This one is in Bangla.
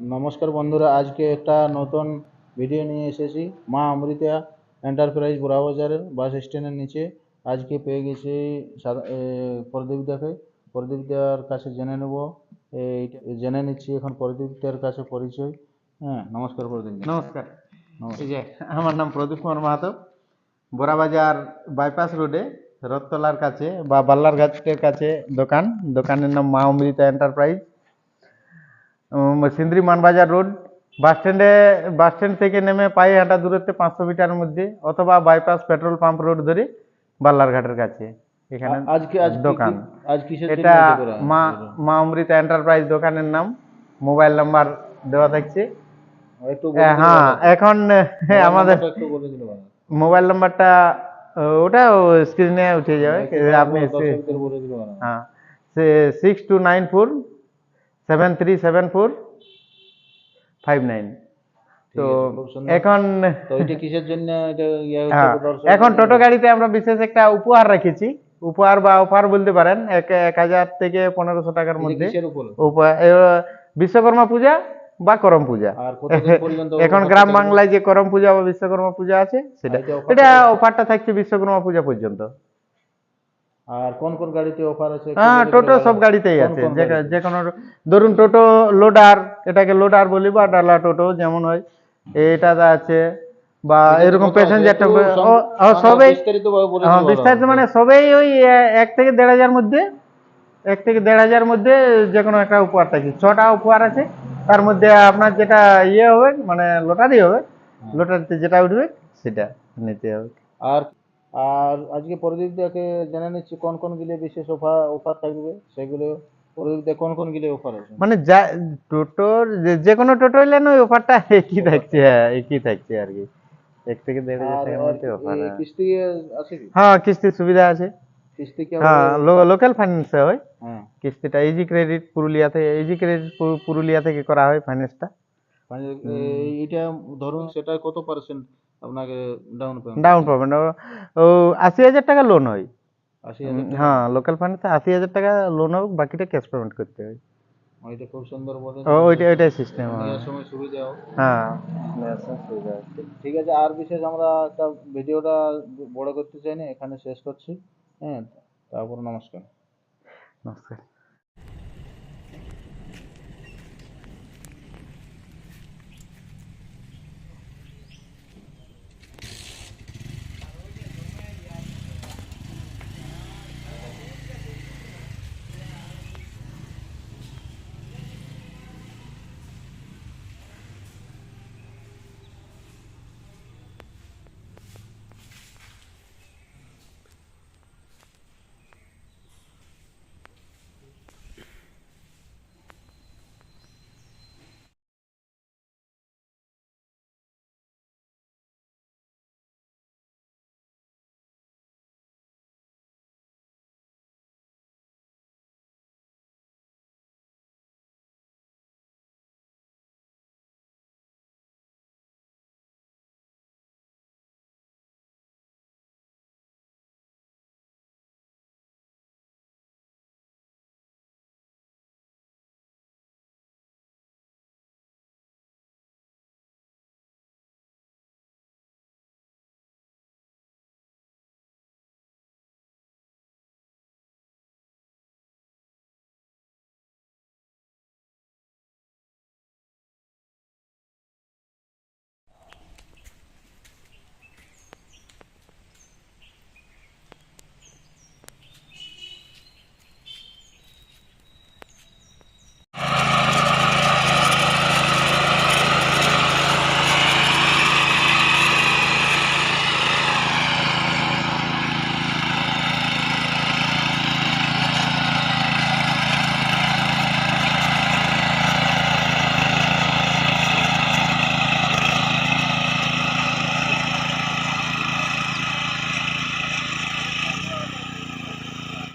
নমস্কার বন্ধুরা আজকে একটা নতুন ভিডিও নিয়ে এসেছি। মা অমৃতা এন্টারপ্রাইজ বোরাবাজারের বাস স্ট্যান্ডের নিচে। আজকে পেয়ে গেছি সাদা- এ, প্রদীপ দাকে প্রদীপ দার কাছে জেনে নেব। এইটা জেনে নিচ্ছি এখন প্রদীপ দার কাছে পরিচয়। হ্যাঁ নমস্কার প্রদীপ। নমস্কার। নমস্কার। যে আমার নাম প্রদীপ কুমার মাহাতো। বোরাবাজার বাইপাস রোডে রথতলার কাছে বা বাল্লার ঘাটের কাছে দোকান। দোকানের নাম Maa Amrita enterprise Sindri Manbazar road. Bus স্ট্যান্ডে বাস স্ট্যান্ড থেকে নেমে পায়ে হাঁটা দূরত্বে পাঁচশো মিটারের মধ্যে অথবা বাইপাস পেট্রোল পাম্প রোড ধরে বাল্লার ঘাটের কাছে। এখানে আজকে দোকান। এটা মা মা অমৃতা এন্টারপ্রাইজ দোকানের নাম। মোবাইল নাম্বার দেওয়া থাকছে। হ্যাঁ এখন আমাদের। মোবাইল নাম্বারটা ওটা স্ক্রিনে উঠে যাবে। আপনি। হ্যাঁ six two nine four seven three seven four five nine তো। এখন কিসের জন্য হ্যাঁ। এখন টোটো গাড়িতে আমরা বিশেষ একটা উপহার রেখেছি। উপহার বা অফার বলতে পারেন এক এক হাজার থেকে পনেরোশো টাকার মধ্যে। উপহার? বিশ্বকর্মা পূজা বা করম পূজা। এখন গ্রাম বাংলায় যে করম পূজা বা বিশ্বকর্মা পূজা আছে সেটা এটা? অফারটা থাকছে বিশ্বকর্মা পূজা পর্যন্ত। আর কোন কোন গাড়িতে অফার আছে হ্যাঁ টোটো সব গাড়িতেই আছে। যে কোনো ধরুন টোটো লোডার এটাকে লোডার বলি বা ডালা টোটো যেমন হয়। এটা আছে বা এরকম কত আছে? প্যাসেঞ্জার একটু টোটো সম- ও মানে সবই হ্যাঁ, বিস্তারিত মানে সবই ওই এক থেকে দেড় হাজার মধ্যে এক থেকে দেড় হাজার মধ্যে যে কোনো একটা উপহার থাকে। ছটা উপহার আছে তার মধ্যে আপনার যেটা ইয়ে হবে মানে লোটারি হবে লোটারিতে যেটা উঠবে সেটা নিতে হবে। আর আর আজকে প্রদীপ দাকে জেনে নিচ্ছি কোন কোন গিলে বিশেষ অফার অফার থাকবে সেগুলো কোন কোন গিলে অফার আছে। মানে যা টোটোর যে- কোনো টোটো এলেন ওই অফারটা একই থাকছে হ্যাঁ একই থাকছে আর কি। এক থেকে দেড় হাজার টাকার মধ্যে অফার কিস্তি আছে কি? হ্যাঁ কিস্তির সুবিধা আছে। কিস্তি কি হ্যাঁ লোকাল ফাইন্যান্সে হয়। হ্যাঁ। কিস্তিটা ইজি ক্রেডিট পুরুলিয়া থেকে ইজি ক্রেডিট পুরুলিয়া থেকে করা হয় ফাইন্যান্সটা মানে এইটা ধরুন সেটা কত পার্সেন্ট আপনাকে ডাউন পেমেন্ট ডাউন পেমেন্ট ও আশি হাজার টাকা লোন হয়? হ্যাঁ লোকাল ফাইন্যান্সে আশি হাজার টাকা লোন হবে বাকিটা ক্যাশ পেমেন্ট করতে হয়। ওইটা খুব সুন্দর বলে ও ওইটা ওইটাই সিস্টেম নেওয়ার সময় সুবিধা হ্যাঁ সুবিধা ঠিক আছে আর বিশেষ আমরা একটা ভিডিওটা বড় করতে চাই না এখানে শেষ করছি। হ্যাঁ তারপর নমস্কার। নমস্কার।